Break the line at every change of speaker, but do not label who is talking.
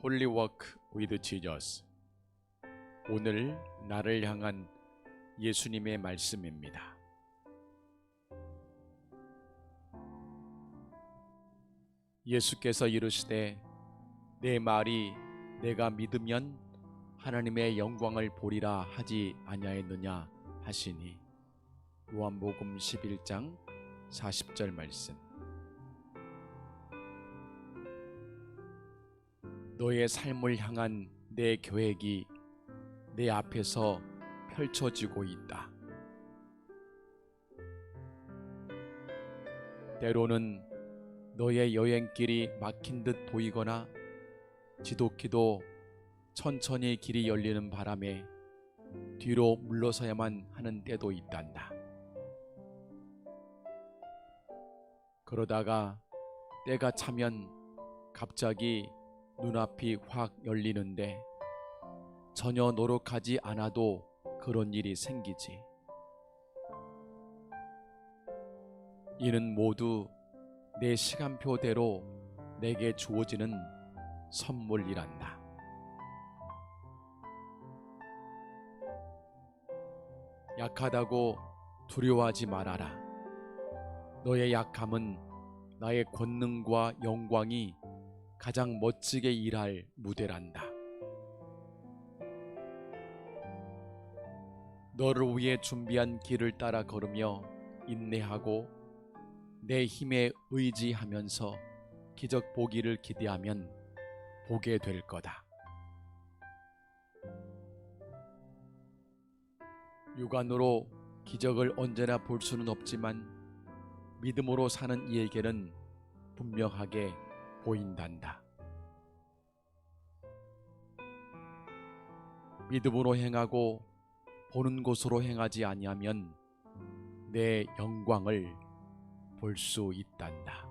홀리 워크 위드 지저스 오늘 나를 향한 예수님의 말씀입니다. 예수께서 이르시되 내 말이 내가 믿으면 하나님의 영광을 보리라 하지 아니하였느냐 하시니. 요한복음 11장 40절 말씀 너의 삶을 향한 내 계획이 내 앞에서 펼쳐지고 있다. 때로는 너의 여행길이 막힌 듯 보이거나 지독히도 천천히 길이 열리는 바람에 뒤로 물러서야만 하는 때도 있단다. 그러다가 때가 차면 갑자기 눈앞이 확 열리는데 전혀 노력하지 않아도 그런 일이 생기지. 이는 모두 내 시간표대로 내게 주어지는 선물이란다. 약하다고 두려워하지 말아라. 너의 약함은 나의 권능과 영광이 가장 멋지게 일할 무대란다. 너를 위해 준비한 길을 따라 걸으며 인내하고 내 힘에 의지하면서 기적 보기를 기대하면 보게 될 거다. 육안으로 기적을 언제나 볼 수는 없지만 믿음으로 사는 이에게는 분명하게 보인단다. 믿음으로 행하고 보는 곳으로 행하지 아니하면 내 영광을 볼 수 있단다.